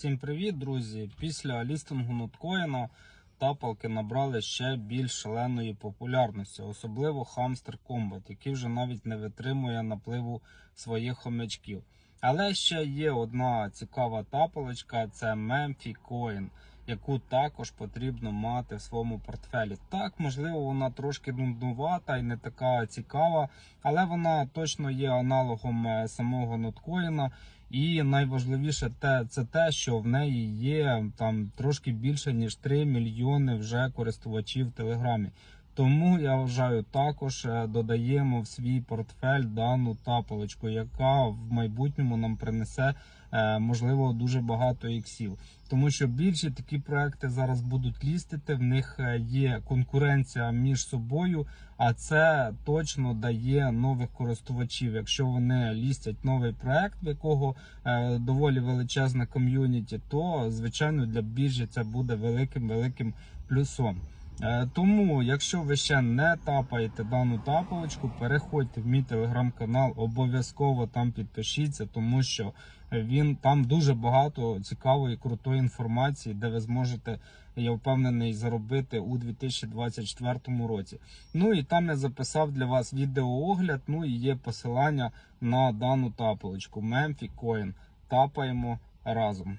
Всім привіт, друзі! Після лістингу ноткоїна тапалки набрали ще більш шаленої популярності, особливо Hamster Combat, який вже навіть не витримує напливу своїх хомячків. Але ще є одна цікава тапалочка це Memphi Coin, яку також потрібно мати в своєму портфелі. Так, можливо, вона трошки нуднувата і не така цікава, але вона точно є аналогом е, самого ноткоїна. І найважливіше те, це те, що в неї є там трошки більше ніж 3 мільйони вже користувачів в Телеграмі. Тому я вважаю, також е, додаємо в свій портфель дану тапалочку, яка в майбутньому нам принесе е, можливо дуже багато іксів. Тому що більші такі проекти зараз будуть лістити. В них е, є конкуренція між собою, а це точно дає нових користувачів. Якщо вони лістять новий проект, в якого доволі величезне ком'юніті, то звичайно для біржі це буде великим великим плюсом. Е, Тому, якщо ви ще не тапаєте дану тапалочку, переходьте в мій телеграм-канал, обов'язково там підпишіться, тому що він там дуже багато цікавої, крутої інформації, де ви зможете, я впевнений, заробити у 2024 році. Ну і там я записав для вас відеоогляд. Ну і є посилання на дану тапалочку Memphi Coin. Тапаємо разом.